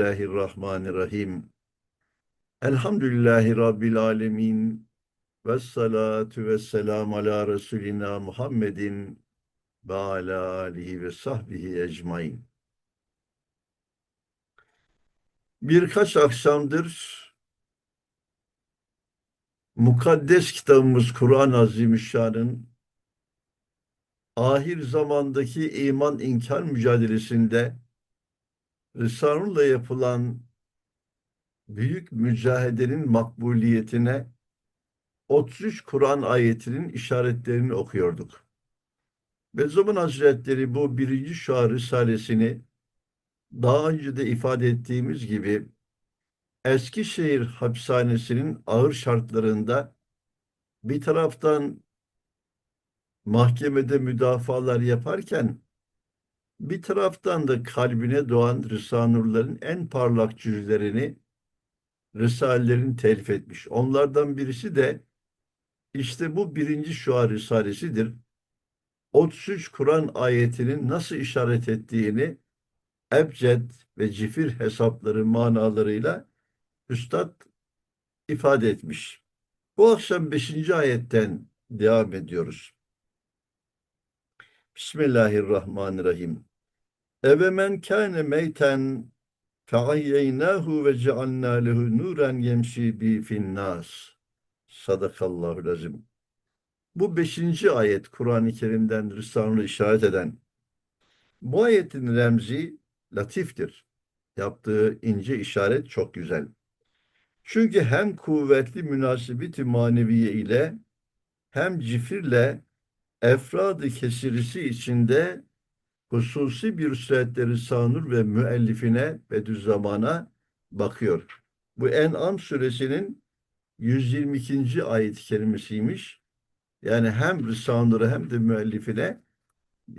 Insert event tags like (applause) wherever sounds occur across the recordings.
Bismillahirrahmanirrahim. Elhamdülillahi Rabbil alemin. Ve salatu ve selam ala Resulina Muhammedin ve ala alihi ve sahbihi ecmain. Birkaç akşamdır mukaddes kitabımız Kur'an-ı Azimüşşan'ın ahir zamandaki iman inkar mücadelesinde Risale'yle yapılan büyük mücahedenin makbuliyetine 33 Kur'an ayetinin işaretlerini okuyorduk. Ve Zaman Hazretleri bu birinci şuar Risalesini daha önce de ifade ettiğimiz gibi Eskişehir hapishanesinin ağır şartlarında bir taraftan mahkemede müdafalar yaparken bir taraftan da kalbine doğan Risanurların en parlak cüzlerini Risalelerin telif etmiş. Onlardan birisi de işte bu birinci şuar Risalesidir. 33 Kur'an ayetinin nasıl işaret ettiğini ebced ve cifir hesapları manalarıyla Üstad ifade etmiş. Bu akşam 5. ayetten devam ediyoruz. Bismillahirrahmanirrahim. Eve men kâne meyten feayyeynâhu ve cealnâ lehu nûren yemşî bi finnâs. Sadakallahu lazim. Bu beşinci ayet Kur'an-ı Kerim'den Risale'yi işaret eden bu ayetin remzi latiftir. Yaptığı ince işaret çok güzel. Çünkü hem kuvvetli münasebeti maneviye ile hem cifirle efradı kesirisi içinde hususi bir süretleri sanur ve müellifine ve düz zamana bakıyor. Bu En'am suresinin 122. ayet-i kerimesiymiş. Yani hem Risanur'a hem de müellifine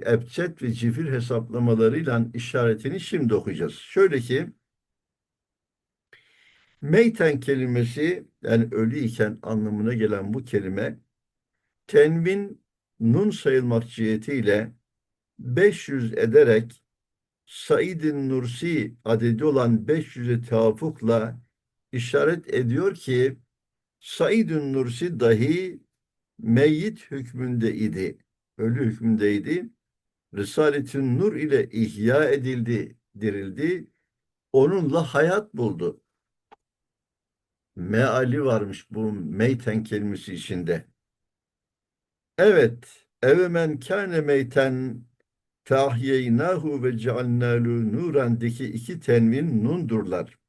ebced ve cifir hesaplamalarıyla işaretini şimdi okuyacağız. Şöyle ki meyten kelimesi yani ölü iken anlamına gelen bu kelime tenvin nun sayılmak cihetiyle 500 ederek Said-i Nursi adedi olan 500'e tevafukla işaret ediyor ki Said-i Nursi dahi meyyit hükmünde idi. Ölü hükmündeydi. Risalet-i Nur ile ihya edildi, dirildi. Onunla hayat buldu. Meali varmış bu meyten kelimesi içinde. Evet, evemen kâne meyten feahyeynahu ve cealnâlu nurendeki iki tenvin nundurlar.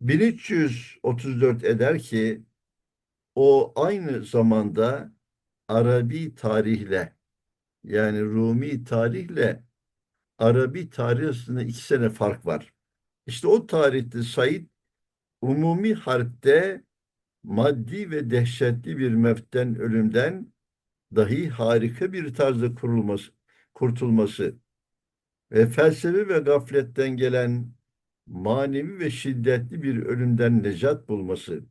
1334 eder ki o aynı zamanda Arabi tarihle yani Rumi tarihle Arabi tarih arasında iki sene fark var. İşte o tarihte Said umumi harpte maddi ve dehşetli bir meften ölümden dahi harika bir tarzda kurulması, kurtulması ve felsefe ve gafletten gelen manevi ve şiddetli bir ölümden necat bulması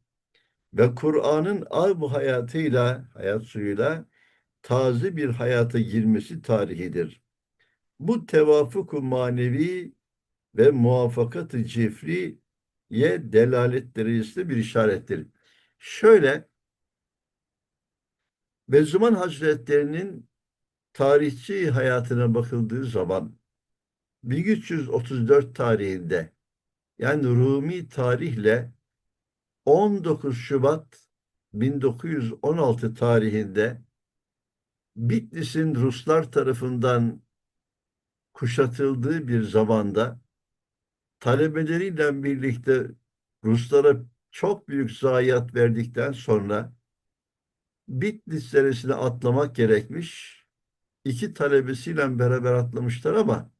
ve Kur'an'ın av hayatıyla, hayat suyuyla taze bir hayata girmesi tarihidir. Bu tevafuku manevi ve muvaffakat-ı cifriye delalet derecesinde bir işarettir. Şöyle Bediüzzaman Hazretleri'nin tarihçi hayatına bakıldığı zaman 1334 tarihinde yani Rumi tarihle 19 Şubat 1916 tarihinde Bitlis'in Ruslar tarafından kuşatıldığı bir zamanda talebeleriyle birlikte Ruslara çok büyük zayiat verdikten sonra Bitlis deresine atlamak gerekmiş. İki talebesiyle beraber atlamışlar ama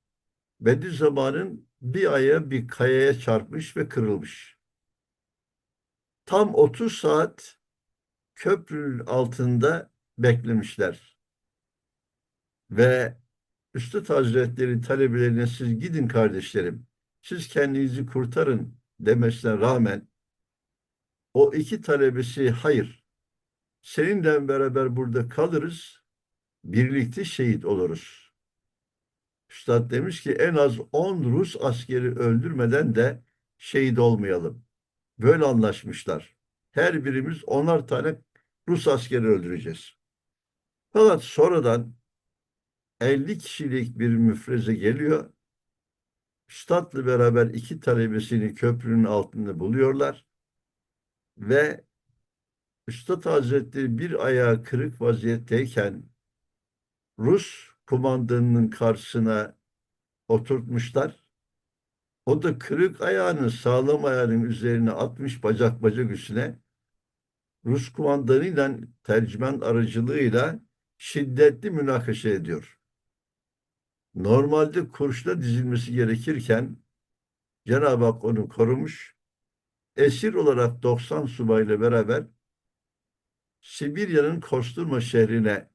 Bediüzzaman'ın bir aya bir kayaya çarpmış ve kırılmış. Tam 30 saat köprünün altında beklemişler. Ve Üstad Hazretleri talebelerine siz gidin kardeşlerim, siz kendinizi kurtarın demesine rağmen o iki talebesi hayır, seninle beraber burada kalırız, birlikte şehit oluruz. Üstad demiş ki en az 10 Rus askeri öldürmeden de şehit olmayalım. Böyle anlaşmışlar. Her birimiz onar tane Rus askeri öldüreceğiz. Fakat sonradan 50 kişilik bir müfreze geliyor. Üstad'la beraber iki talebesini köprünün altında buluyorlar. Ve Üstad Hazretleri bir ayağı kırık vaziyetteyken Rus kumandanının karşısına oturtmuşlar. O da kırık ayağını sağlam ayağının üzerine atmış bacak bacak üstüne. Rus kumandanıyla tercüman aracılığıyla şiddetli münakaşa ediyor. Normalde kurşuna dizilmesi gerekirken Cenab-ı Hak onu korumuş. Esir olarak 90 subayla beraber Sibirya'nın Kosturma şehrine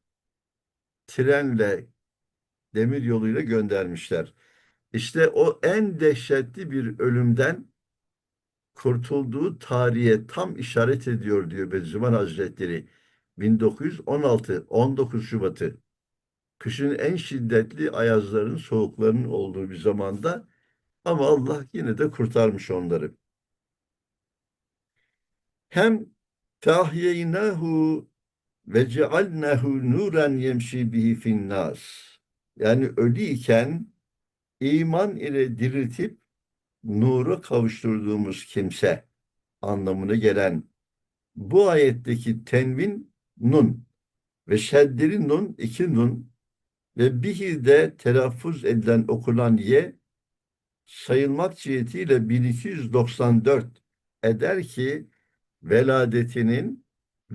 trenle, demir yoluyla göndermişler. İşte o en dehşetli bir ölümden kurtulduğu tarihe tam işaret ediyor diyor Bediüzzaman Hazretleri. 1916 19 Şubat'ı kışın en şiddetli ayazların, soğukların olduğu bir zamanda ama Allah yine de kurtarmış onları. Hem tahyeynahu ve cealnahu nuran yemşi bihi finnas. Yani ölüyken iman ile diriltip nuru kavuşturduğumuz kimse anlamına gelen bu ayetteki tenvin nun ve şeddeli nun iki nun ve bihi de telaffuz edilen okunan ye sayılmak cihetiyle 1294 eder ki veladetinin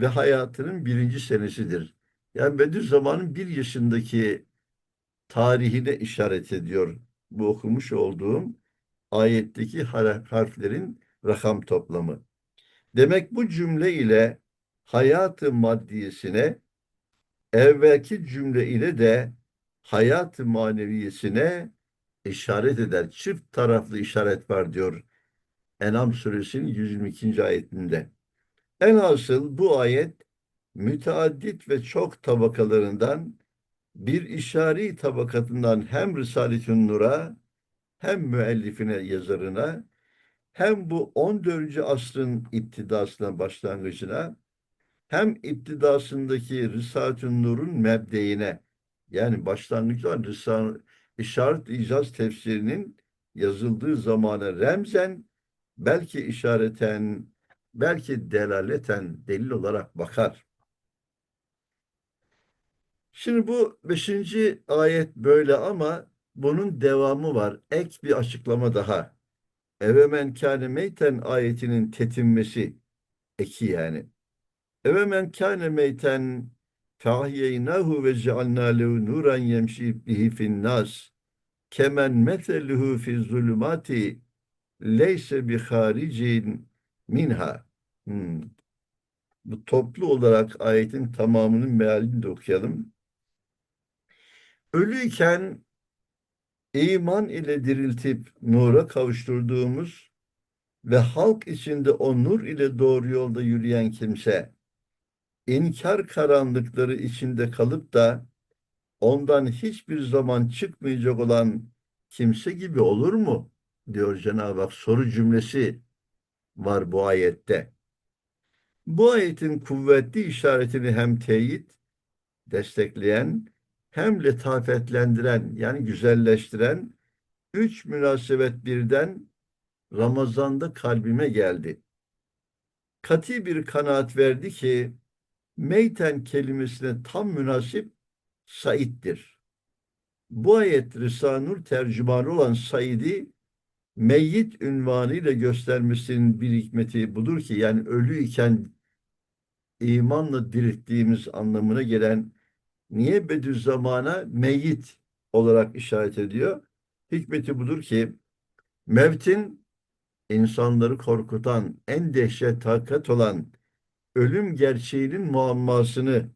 ve hayatının birinci senesidir. Yani Bediüzzaman'ın bir yaşındaki tarihine işaret ediyor bu okumuş olduğum ayetteki har- harflerin rakam toplamı. Demek bu cümle ile hayatı maddiyesine evvelki cümle ile de hayat-ı maneviyesine işaret eder. Çift taraflı işaret var diyor Enam suresinin 122. ayetinde. Enhasıl bu ayet müteaddit ve çok tabakalarından bir işari tabakatından hem Risale-i Nur'a hem müellifine, yazarına hem bu 14. asrın iptidasına, başlangıcına hem iptidasındaki Risale-i Nur'un mebdeine yani başlangıçta Risale İşaret İcaz tefsirinin yazıldığı zamana remzen belki işareten belki delaleten delil olarak bakar. Şimdi bu beşinci ayet böyle ama bunun devamı var. Ek bir açıklama daha. Eve men kâne meyten ayetinin tetinmesi eki yani. Eve men kâne meyten feahyeynahu ve cealnâ lehu nuran yemşi bihi finnâs kemen meseluhu fi zulümati leyse bi haricin minha. Hmm. Bu toplu olarak ayetin tamamının mealini de okuyalım. Ölüyken iman ile diriltip nura kavuşturduğumuz ve halk içinde o nur ile doğru yolda yürüyen kimse inkar karanlıkları içinde kalıp da ondan hiçbir zaman çıkmayacak olan kimse gibi olur mu? diyor Cenab-ı Hak. Soru cümlesi var bu ayette. Bu ayetin kuvvetli işaretini hem teyit, destekleyen hem letafetlendiren yani güzelleştiren üç münasebet birden Ramazan'da kalbime geldi. Kati bir kanaat verdi ki meyten kelimesine tam münasip Said'dir. Bu ayet Risale-i tercümanı olan Said'i meyyit ünvanıyla göstermesinin bir hikmeti budur ki yani ölü iken imanla dirilttiğimiz anlamına gelen niye Bediüzzaman'a meyyit olarak işaret ediyor? Hikmeti budur ki mevtin insanları korkutan en dehşet hakikat olan ölüm gerçeğinin muammasını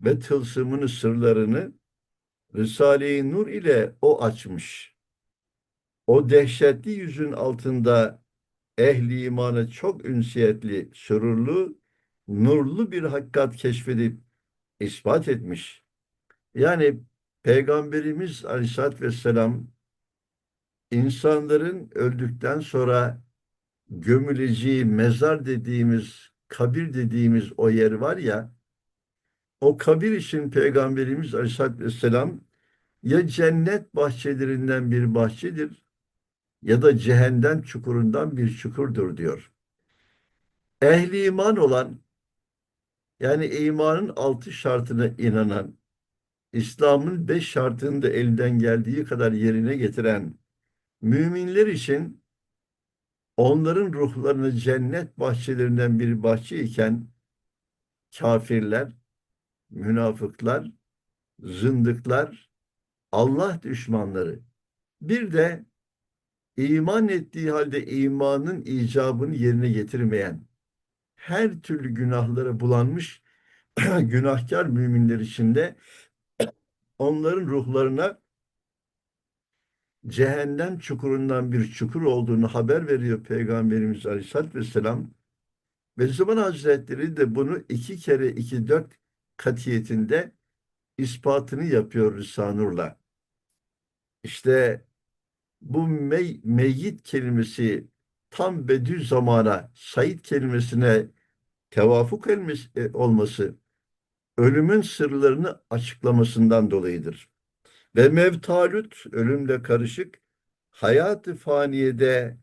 ve tılsımını, sırlarını Risale-i Nur ile o açmış. O dehşetli yüzün altında ehli imana çok ünsiyetli, sürurlu, nurlu bir hakikat keşfedip ispat etmiş. Yani Peygamberimiz Aleyhisselatü Vesselam insanların öldükten sonra gömüleceği mezar dediğimiz, kabir dediğimiz o yer var ya, o kabir için Peygamberimiz Aleyhisselatü Vesselam ya cennet bahçelerinden bir bahçedir ya da cehennem çukurundan bir çukurdur diyor. Ehli iman olan yani imanın altı şartına inanan, İslam'ın beş şartını da elinden geldiği kadar yerine getiren müminler için onların ruhlarını cennet bahçelerinden bir bahçe iken kafirler, münafıklar, zındıklar, Allah düşmanları bir de iman ettiği halde imanın icabını yerine getirmeyen her türlü günahlara bulanmış (clears throat) günahkar müminler içinde (clears throat) onların ruhlarına cehennem çukurundan bir çukur olduğunu haber veriyor Peygamberimiz Aleyhisselatü Vesselam. Ve Zaman Hazretleri de bunu iki kere iki dört katiyetinde ispatını yapıyor Rısanur'la. İşte bu mey, meyyit kelimesi tam bedü zamana, Said kelimesine tevafuk elmesi, olması ölümün sırlarını açıklamasından dolayıdır. Ve mevtalut ölümle karışık hayat-ı faniyede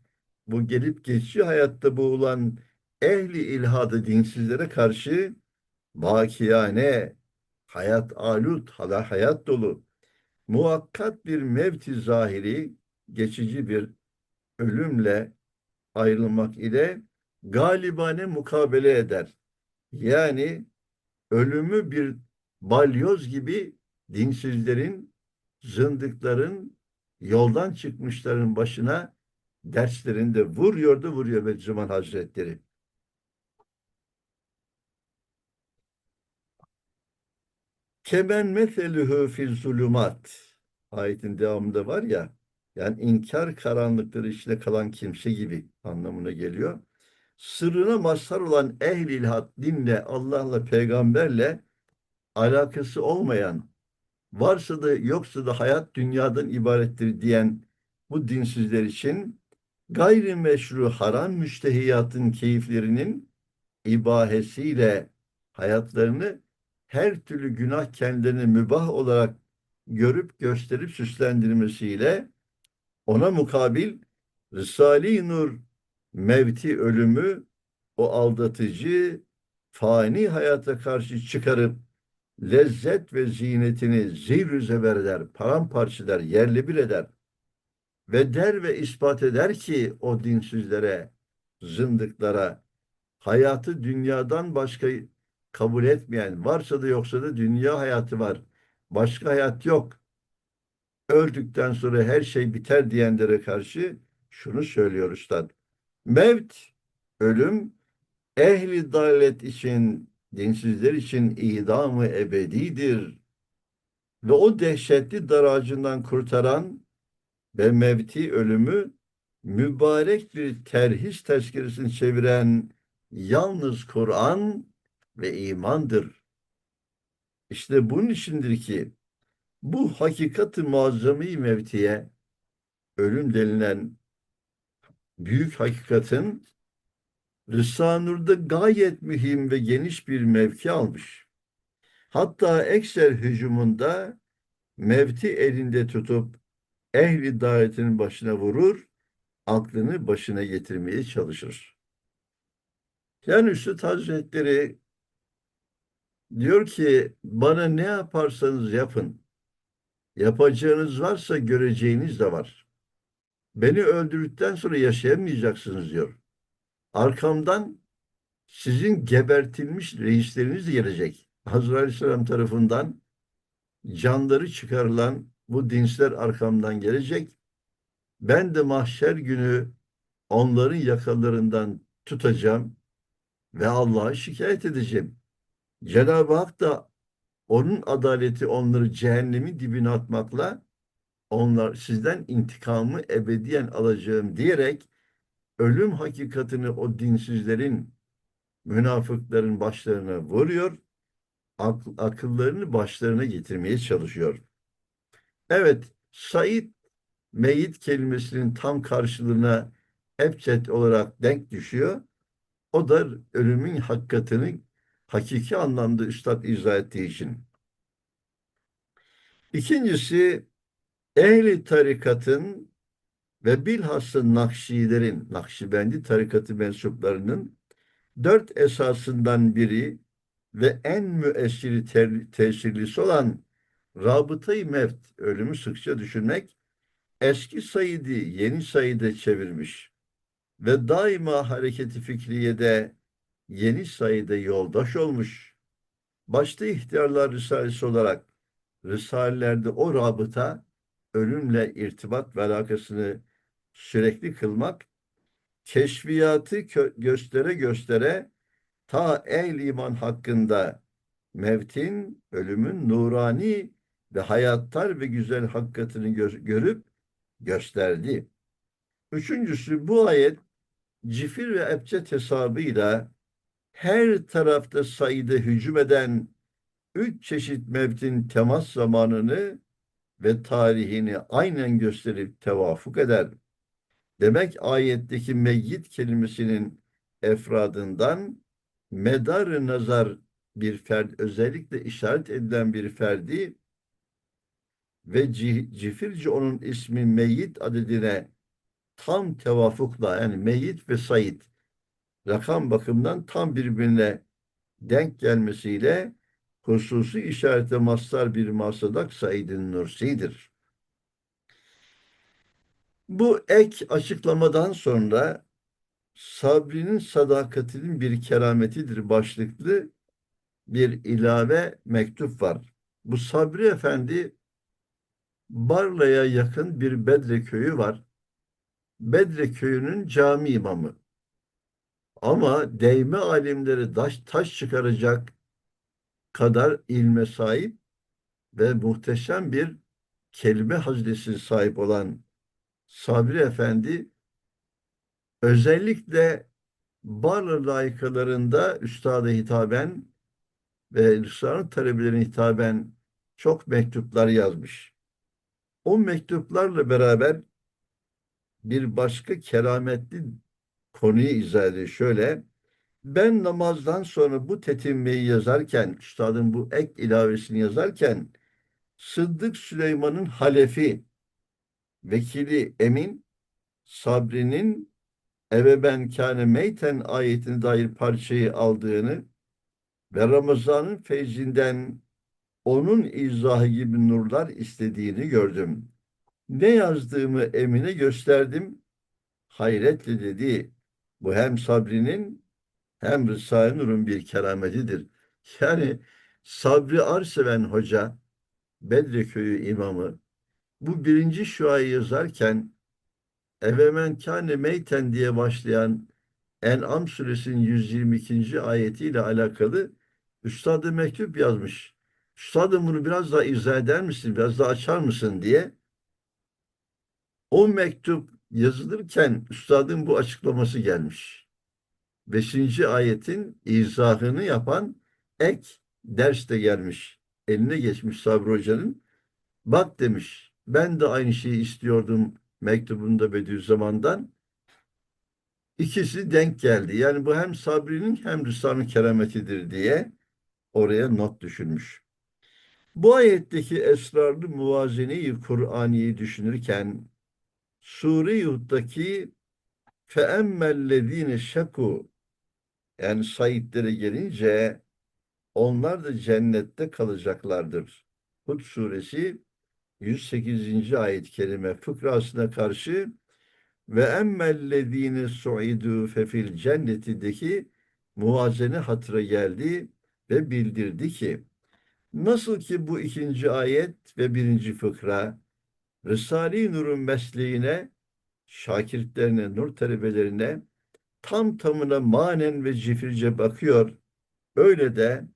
bu gelip geçici hayatta boğulan ehli ilhadı dinsizlere karşı vakiyane hayat alut hala hayat dolu muhakkat bir mevti zahiri geçici bir ölümle ayrılmak ile galibane mukabele eder. Yani ölümü bir balyoz gibi dinsizlerin, zındıkların, yoldan çıkmışların başına derslerinde vuruyordu vuruyor Bediüzzaman Hazretleri. Kemen meselühü fil zulümat ayetin devamında var ya yani inkar karanlıkları içinde kalan kimse gibi anlamına geliyor. Sırrına mazhar olan ehl-i ilhat dinle, Allah'la, peygamberle alakası olmayan, varsa da yoksa da hayat dünyadan ibarettir diyen bu dinsizler için gayrimeşru haram müştehiyatın keyiflerinin ibahesiyle hayatlarını her türlü günah kendilerine mübah olarak görüp gösterip süslendirmesiyle ona mukabil Risale-i Nur mevti ölümü o aldatıcı fani hayata karşı çıkarıp lezzet ve zinetini zir zeber eder, paramparçalar, yerli bir eder. Ve der ve ispat eder ki o dinsizlere, zındıklara, hayatı dünyadan başka kabul etmeyen, varsa da yoksa da dünya hayatı var. Başka hayat yok. Öldükten sonra her şey biter diyenlere karşı şunu söylüyor Üstad. Mevt, ölüm, ehli dalet için, dinsizler için idamı ebedidir. Ve o dehşetli daracından kurtaran ve mevti ölümü mübarek bir terhis tezkeresini çeviren yalnız Kur'an ve imandır. İşte bunun içindir ki bu hakikati muazzami mevtiye ölüm denilen büyük hakikatin Risale-i gayet mühim ve geniş bir mevki almış. Hatta ekser hücumunda mevti elinde tutup ehli davetinin başına vurur, aklını başına getirmeye çalışır. Yani Üstad Hazretleri diyor ki bana ne yaparsanız yapın. Yapacağınız varsa göreceğiniz de var. Beni öldürdükten sonra yaşayamayacaksınız diyor. Arkamdan sizin gebertilmiş reisleriniz gelecek. Hazreti Aleyhisselam tarafından canları çıkarılan bu dinsler arkamdan gelecek. Ben de mahşer günü onların yakalarından tutacağım ve Allah'a şikayet edeceğim. Cenab-ı Hak da onun adaleti onları cehennemin dibine atmakla onlar sizden intikamı ebediyen alacağım diyerek ölüm hakikatini o dinsizlerin, münafıkların başlarına vuruyor, ak akıllarını başlarına getirmeye çalışıyor. Evet, Said meyit kelimesinin tam karşılığına ebced olarak denk düşüyor. O da ölümün hakikatini hakiki anlamda üstad izah ettiği için. İkincisi ehli tarikatın ve bilhassa Nakşilerin, Nakşibendi tarikatı mensuplarının dört esasından biri ve en müessiri ter- tesirlisi olan rabıtayı mevt, ölümü sıkça düşünmek, eski Said'i yeni Said'e çevirmiş ve daima hareketi fikriyede yeni Said'e yoldaş olmuş. Başta ihtiyarlar risalesi olarak risalelerde o rabıta, ölümle irtibat ve alakasını sürekli kılmak, keşfiyatı göstere göstere ta el iman hakkında mevtin, ölümün nurani ve hayattar ve güzel hakikatini gö- görüp gösterdi. Üçüncüsü bu ayet cifir ve ebced hesabıyla her tarafta sayıda hücum eden üç çeşit mevtin temas zamanını ve tarihini aynen gösterip tevafuk eder. Demek ayetteki meyyit kelimesinin efradından medar nazar bir ferd özellikle işaret edilen bir ferdi ve ci- cifirce onun ismi meyyit adedine tam tevafukla yani meyyit ve sayit rakam bakımından tam birbirine denk gelmesiyle hususi işarete mastar bir masadak Said'in Nursi'dir. Bu ek açıklamadan sonra sabrinin sadakatinin bir kerametidir başlıklı bir ilave mektup var. Bu Sabri Efendi Barla'ya yakın bir Bedre köyü var. Bedre köyünün cami imamı. Ama değme alimleri taş, taş çıkaracak kadar ilme sahip ve muhteşem bir kelime hazinesi sahip olan Sabri Efendi özellikle Barla layıkalarında üstada hitaben ve Risale-i talebelerine hitaben çok mektuplar yazmış. O mektuplarla beraber bir başka kerametli konuyu izah ediyor. Şöyle, ben namazdan sonra bu tetimmeyi yazarken, üstadın bu ek ilavesini yazarken, Sıddık Süleyman'ın halefi, vekili Emin, Sabri'nin eve ben kâne meyten ayetine dair parçayı aldığını ve Ramazan'ın feyzinden onun izahı gibi nurlar istediğini gördüm. Ne yazdığımı Emin'e gösterdim. Hayretle dedi. Bu hem Sabri'nin hem Risale-i Nur'un bir kerametidir. Yani Sabri Arseven Hoca, Bedre Köyü imamı, bu birinci şuayı yazarken Evemen kâne meyten diye başlayan En'am suresinin 122. ayetiyle alakalı Üstad-ı mektup yazmış. Üstadım bunu biraz daha izah eder misin, biraz daha açar mısın diye. O mektup yazılırken üstadın bu açıklaması gelmiş. Beşinci ayetin izahını yapan ek ders de gelmiş. Eline geçmiş Sabri Hoca'nın. Bak demiş, ben de aynı şeyi istiyordum mektubunda Bediüzzaman'dan. İkisi denk geldi. Yani bu hem Sabri'nin hem Rüstam'ın kerametidir diye oraya not düşülmüş. Bu ayetteki esrarlı muvazeneyi Kur'ani'yi düşünürken Sure-i Hud'daki feemmellezine şaku yani Saidlere gelince onlar da cennette kalacaklardır. Hud suresi 108. ayet-i kerime fıkrasına karşı ve emmellezine suidu fefil cennetindeki muvazene hatıra geldi ve bildirdi ki nasıl ki bu ikinci ayet ve birinci fıkra Risale-i Nur'un mesleğine, şakirtlerine, nur talebelerine tam tamına manen ve cifirce bakıyor. Öyle de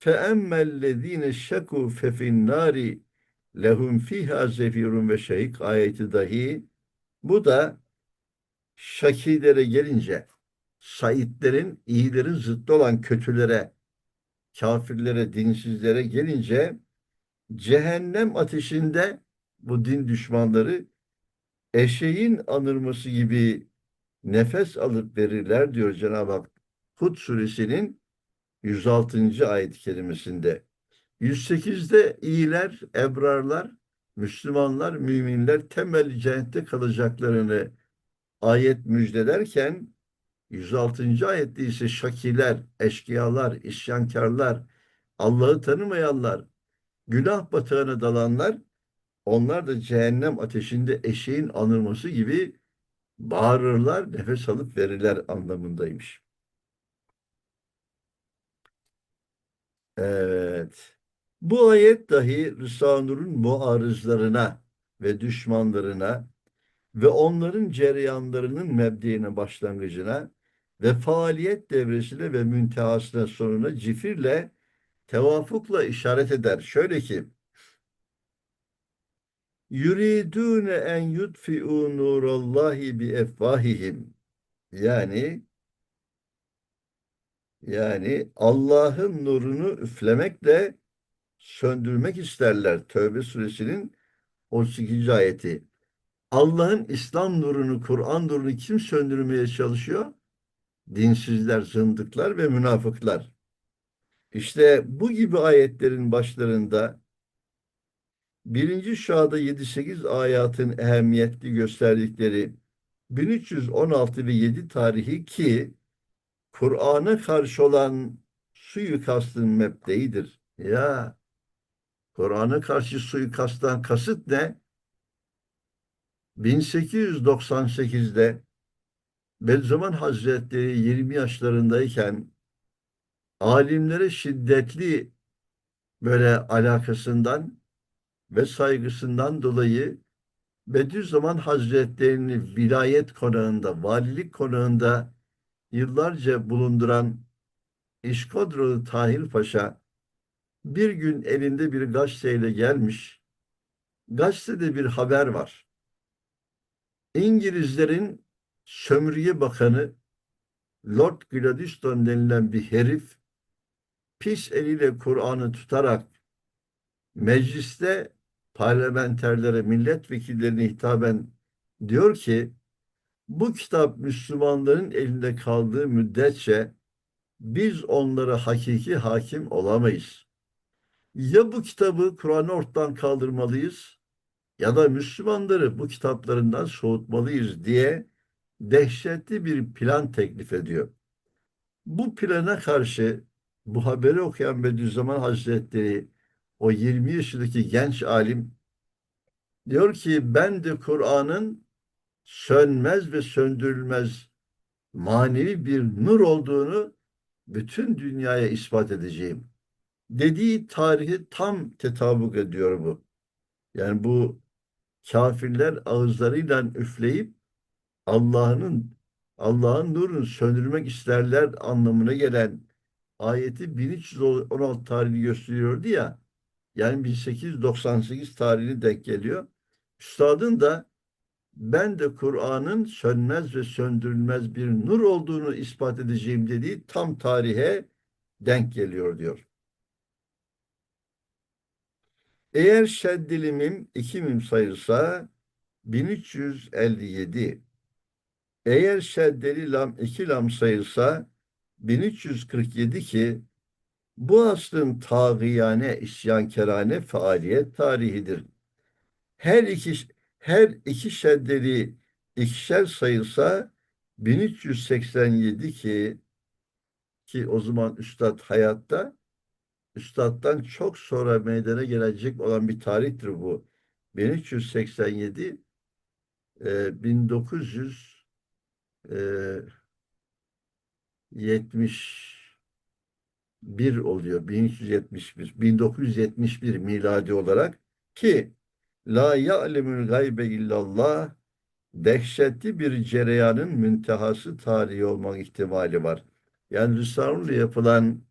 فَاَمَّا şeku fefin nari lehum fiha zefirun ve şehik ayeti dahi bu da şakilere gelince saitlerin, iyilerin zıttı olan kötülere, kafirlere, dinsizlere gelince cehennem ateşinde bu din düşmanları eşeğin anırması gibi nefes alıp verirler diyor Cenab-ı Hak. Hud suresinin 106. ayet-i kerimesinde. 108'de iyiler, ebrarlar, Müslümanlar, müminler temelli cennette kalacaklarını ayet müjdelerken 106. ayette ise şakiler, eşkıyalar, isyankarlar, Allah'ı tanımayanlar, günah batağına dalanlar onlar da cehennem ateşinde eşeğin anılması gibi bağırırlar, nefes alıp verirler anlamındaymış. Evet. Bu ayet dahi Nur'un muarızlarına ve düşmanlarına ve onların cereyanlarının mebdiğine başlangıcına ve faaliyet devresine ve müntehasına sonuna cifirle tevafukla işaret eder. Şöyle ki yuridune en yudfi'u nurallahi bi efvahihim yani yani Allah'ın nurunu üflemekle söndürmek isterler. Tövbe suresinin 32. ayeti. Allah'ın İslam nurunu, Kur'an nurunu kim söndürmeye çalışıyor? Dinsizler, zındıklar ve münafıklar. İşte bu gibi ayetlerin başlarında birinci şuada 7-8 ayatın ehemmiyetli gösterdikleri 1316 ve 7 tarihi ki Kur'an'a karşı olan suikastın mebdeidir. Ya Kur'an'a karşı suikasttan kasıt ne? 1898'de Bediüzzaman Hazretleri 20 yaşlarındayken alimlere şiddetli böyle alakasından ve saygısından dolayı Bediüzzaman Hazretlerini vilayet konağında, valilik konağında yıllarca bulunduran İşkodralı Tahir Paşa bir gün elinde bir gazeteyle gelmiş. Gazetede bir haber var. İngilizlerin sömürge bakanı Lord Gladstone denilen bir herif pis eliyle Kur'an'ı tutarak mecliste parlamenterlere, milletvekillerine hitaben diyor ki bu kitap Müslümanların elinde kaldığı müddetçe biz onlara hakiki hakim olamayız. Ya bu kitabı Kur'an'ı ortadan kaldırmalıyız ya da Müslümanları bu kitaplarından soğutmalıyız diye dehşetli bir plan teklif ediyor. Bu plana karşı bu haberi okuyan Bediüzzaman Hazretleri o 20 yaşındaki genç alim diyor ki ben de Kur'an'ın sönmez ve söndürülmez manevi bir nur olduğunu bütün dünyaya ispat edeceğim. Dediği tarihi tam tetabuk ediyor bu. Yani bu kafirler ağızlarıyla üfleyip Allah'ın Allah'ın nurunu söndürmek isterler anlamına gelen ayeti 1316 tarihini gösteriyordu ya. Yani 1898 tarihini denk geliyor. Üstadın da ben de Kur'an'ın sönmez ve söndürülmez bir nur olduğunu ispat edeceğim dediği tam tarihe denk geliyor diyor. Eğer şeddili mim iki mim sayılsa 1357. Eğer şeddeli lam iki lam sayılsa 1347 ki bu aslın tağiyane, isyankerane faaliyet tarihidir. Her iki her iki şeddeli ikişer sayılsa 1387 ki ki o zaman üstad hayatta üstaddan çok sonra meydana gelecek olan bir tarihtir bu. 1387 e, 1900 e, 71 oluyor. 1371 1971 miladi olarak ki La ya'lemül gaybe illallah dehşetli bir cereyanın müntehası tarihi olmak ihtimali var. Yani Risale'yle yapılan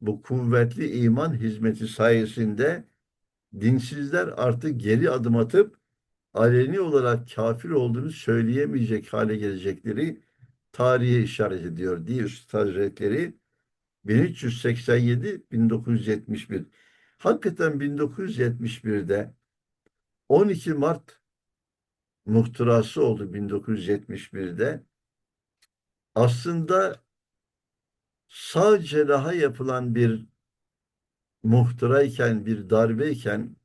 bu kuvvetli iman hizmeti sayesinde dinsizler artık geri adım atıp aleni olarak kafir olduğunu söyleyemeyecek hale gelecekleri tarihe işaret ediyor diye Üstad Hazretleri 1387-1971. Hakikaten 1971'de 12 Mart muhtırası oldu 1971'de. Aslında sağ cerraha yapılan bir muhtırayken, bir darbeyken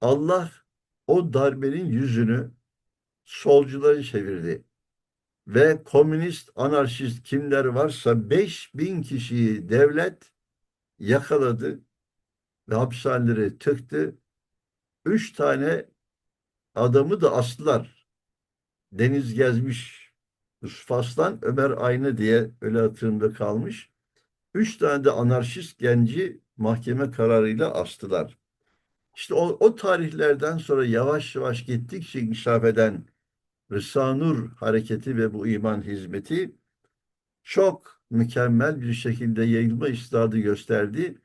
Allah o darbenin yüzünü solculara çevirdi. Ve komünist, anarşist kimler varsa 5000 kişiyi devlet yakaladı ve hapishanelere tıktı. Üç tane adamı da astılar. Deniz gezmiş Yusuf Aslan, Ömer Aynı diye öyle hatırımda kalmış. Üç tane de anarşist genci mahkeme kararıyla astılar. İşte o, o tarihlerden sonra yavaş yavaş gittikçe inkişaf eden Rısanur hareketi ve bu iman hizmeti çok mükemmel bir şekilde yayılma istidadı gösterdi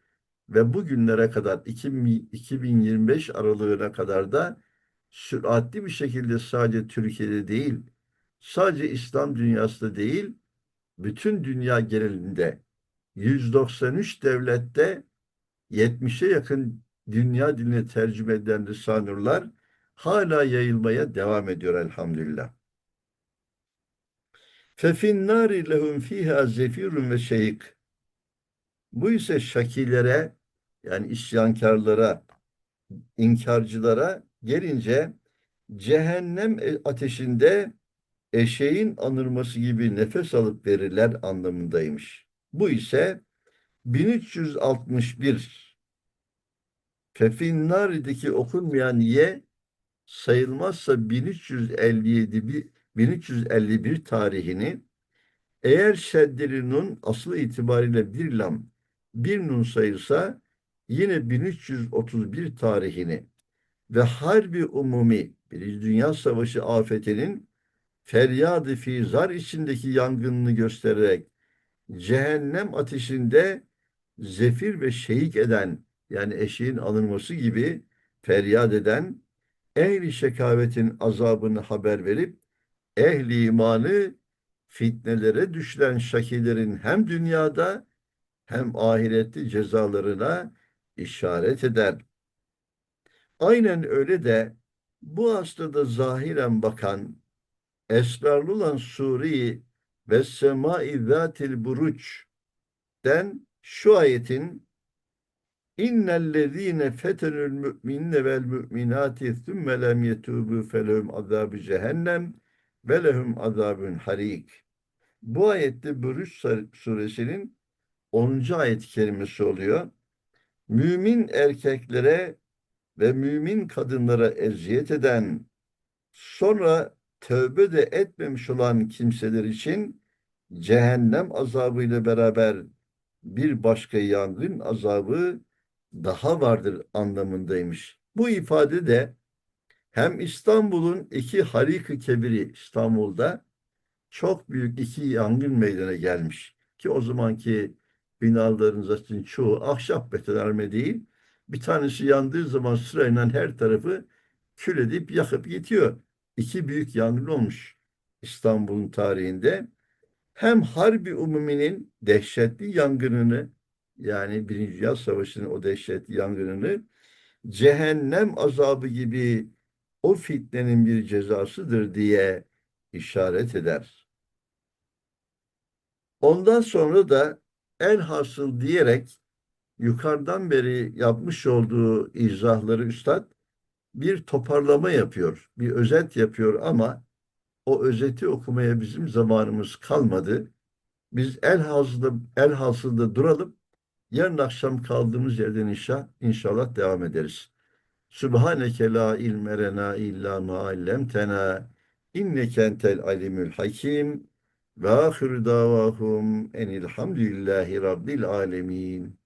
ve bugünlere kadar 2025 aralığına kadar da süratli bir şekilde sadece Türkiye'de değil, sadece İslam dünyasında değil, bütün dünya genelinde 193 devlette 70'e yakın dünya diline tercüme edilen Risanurlar hala yayılmaya devam ediyor elhamdülillah. Fefin nari lehum fiha zefirun ve şeyik. Bu ise şakilere yani isyankarlara, inkarcılara gelince cehennem ateşinde eşeğin anırması gibi nefes alıp verirler anlamındaymış. Bu ise 1361 Fefinnari'deki okunmayan ye sayılmazsa 1357 1351 tarihini eğer şeddeli nun aslı itibariyle bir lam bir nun sayılsa yine 1331 tarihini ve harbi umumi bir Dünya Savaşı afetinin feryadı fizar içindeki yangınını göstererek cehennem ateşinde zefir ve şehik eden yani eşeğin alınması gibi feryat eden ehli şekavetin azabını haber verip ehli imanı fitnelere düşen şakilerin hem dünyada hem ahirette cezalarına işaret eder. Aynen öyle de bu hastada zahiren bakan esrarlı olan suri ve semai zatil buruç den şu ayetin İnnellezîne fetenül mü'minne vel mü'minâti thümme lem yetûbû felehum azâbü cehennem ve lehum azâbün harik. Bu ayette Bürüş suresinin 10. ayet-i kerimesi oluyor. Mümin erkeklere ve mümin kadınlara eziyet eden, sonra tövbe de etmemiş olan kimseler için cehennem azabıyla beraber bir başka yangın azabı daha vardır anlamındaymış. Bu ifade de hem İstanbul'un iki harik-ı kebiri İstanbul'da çok büyük iki yangın meydana gelmiş. Ki o zamanki binaların zaten çoğu ahşap betonarme değil. Bir tanesi yandığı zaman sırayla her tarafı kül edip yakıp gidiyor. İki büyük yangın olmuş İstanbul'un tarihinde. Hem Harbi Umumi'nin dehşetli yangınını yani Birinci Dünya Savaşı'nın o dehşetli yangınını cehennem azabı gibi o fitnenin bir cezasıdır diye işaret eder. Ondan sonra da elhasıl diyerek yukarıdan beri yapmış olduğu izahları üstad bir toparlama yapıyor, bir özet yapıyor ama o özeti okumaya bizim zamanımız kalmadı. Biz elhasılda, elhasılda duralım. Yarın akşam kaldığımız yerden inşa, inşallah devam ederiz. Subhaneke la ilme lena illa ma allemtena alimul hakim ve ahiru davahum enilhamdülillahi rabbil alemin.